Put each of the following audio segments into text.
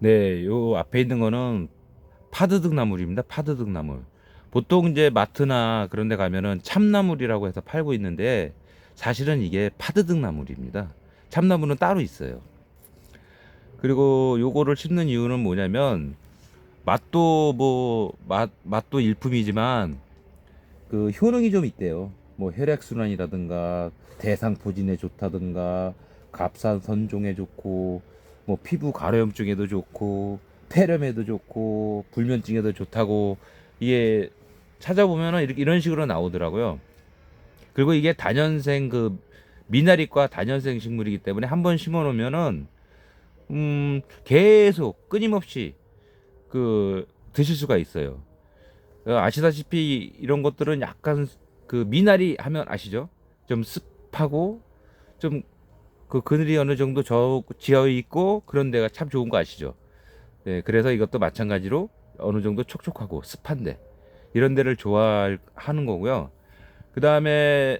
네, 요 앞에 있는 거는 파드득 나물입니다. 파드득 나물. 보통 이제 마트나 그런 데 가면은 참나물이라고 해서 팔고 있는데 사실은 이게 파드득 나물입니다. 참나물은 따로 있어요. 그리고 요거를 심는 이유는 뭐냐면 맛도 뭐 맛 맛도 일품이지만 그 효능이 좀 있대요. 뭐 혈액 순환이라든가 대상 포진에 좋다든가 갑산 선종에 좋고 뭐 피부 가려움증에도 좋고 폐렴에도 좋고 불면증에도 좋다고 이게 찾아보면은 이렇게 이런 식으로 나오더라고요. 그리고 이게 다년생 그 미나리과 다년생 식물이기 때문에 한 번 심어 놓으면은 음 계속 끊임없이 그 드실 수가 있어요. 어, 아시다시피 이런 것들은 약간 그 미나리 하면 아시죠? 좀 습하고 좀 그 그늘이 어느 정도 저 지어 있고 그런 데가 참 좋은 거 아시죠? 네, 그래서 이것도 마찬가지로 어느 정도 촉촉하고 습한데 이런 데를 좋아하는 거고요. 그 다음에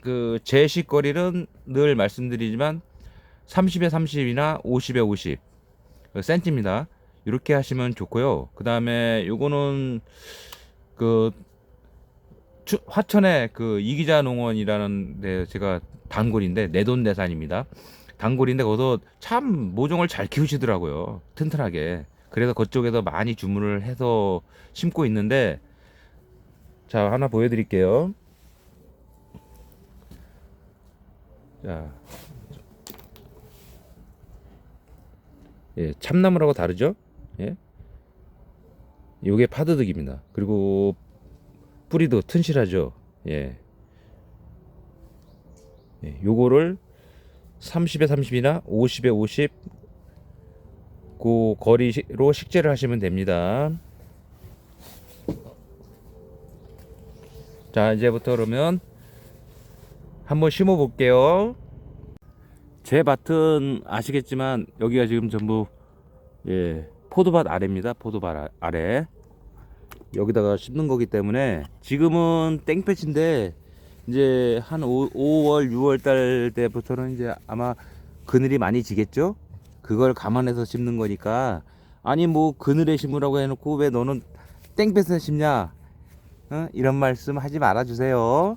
그 제식거리는 늘 말씀드리지만 30에 30이나 50에 50 센티입니다. 이렇게 하시면 좋고요. 그 다음에 요거는 그 추- 화천의 그 이기자 농원이라는 데 제가 단골인데 내돈내산입니다. 단골인데 거기서 참 모종을 잘 키우시더라고요. 튼튼하게. 그래서 그쪽에서 많이 주문을 해서 심고 있는데 자 하나 보여드릴게요. 자, 예, 참나무라고 다르죠? 예, 요게 파드득입니다. 그리고 뿌리도 튼실하죠. 예. 예, 요거를 30에 30이나 50에 50 그 거리로 식재를 하시면 됩니다. 자, 이제부터 그러면 한번 심어 볼게요. 제 밭은 아시겠지만 여기가 지금 전부 예, 포도밭 아래입니다. 포도밭 아- 아래. 여기다가 심는 거기 때문에 지금은 땡볕인데 이제 한 5, 5월 6월 달 때부터는 이제 아마 그늘이 많이 지겠죠? 그걸 감안해서 심는 거니까. 아니 뭐 그늘에 심으라고 해놓고 왜 너는 땡볕에 심냐? 어? 이런 말씀 하지 말아 주세요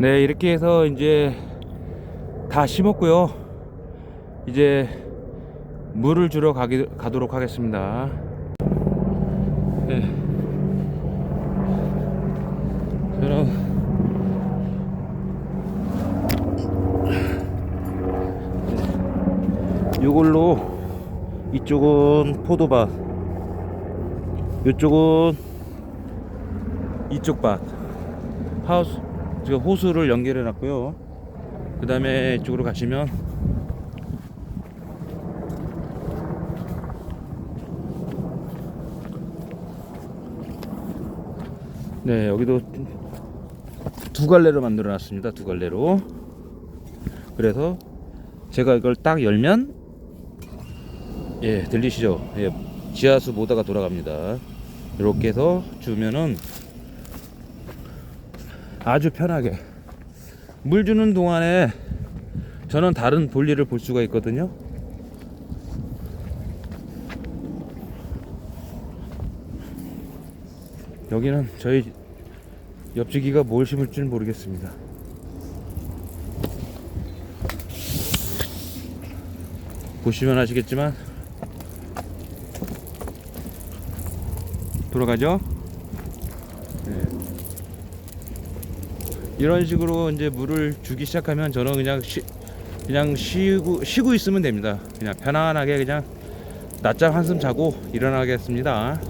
네, 이렇게 해서 이제 다 심었고요. 이제 물을 주러 가기, 가도록 하겠습니다. 네. 저는 이걸로 이쪽은 포도밭, 이쪽은 이쪽 밭 하우스 호수를 연결해 놨고요. 그 다음에 이쪽으로 가시면 네 여기도 두 갈래로 만들어 놨습니다. 두 갈래로. 그래서 제가 이걸 딱 열면 예 들리시죠? 예 지하수 모다가 돌아갑니다. 이렇게 해서 주면은 아주 편하게 물 주는 동안에 저는 다른 볼일을 볼 수가 있거든요 여기는 저희 옆지기가 뭘 심을지는 모르겠습니다. 보시면 아시겠지만 돌아가죠. 이런 식으로 이제 물을 주기 시작하면 저는 그냥 쉬, 그냥 쉬고 쉬고 있으면 됩니다. 그냥 편안하게 그냥 낮잠 한숨 자고 일어나겠습니다.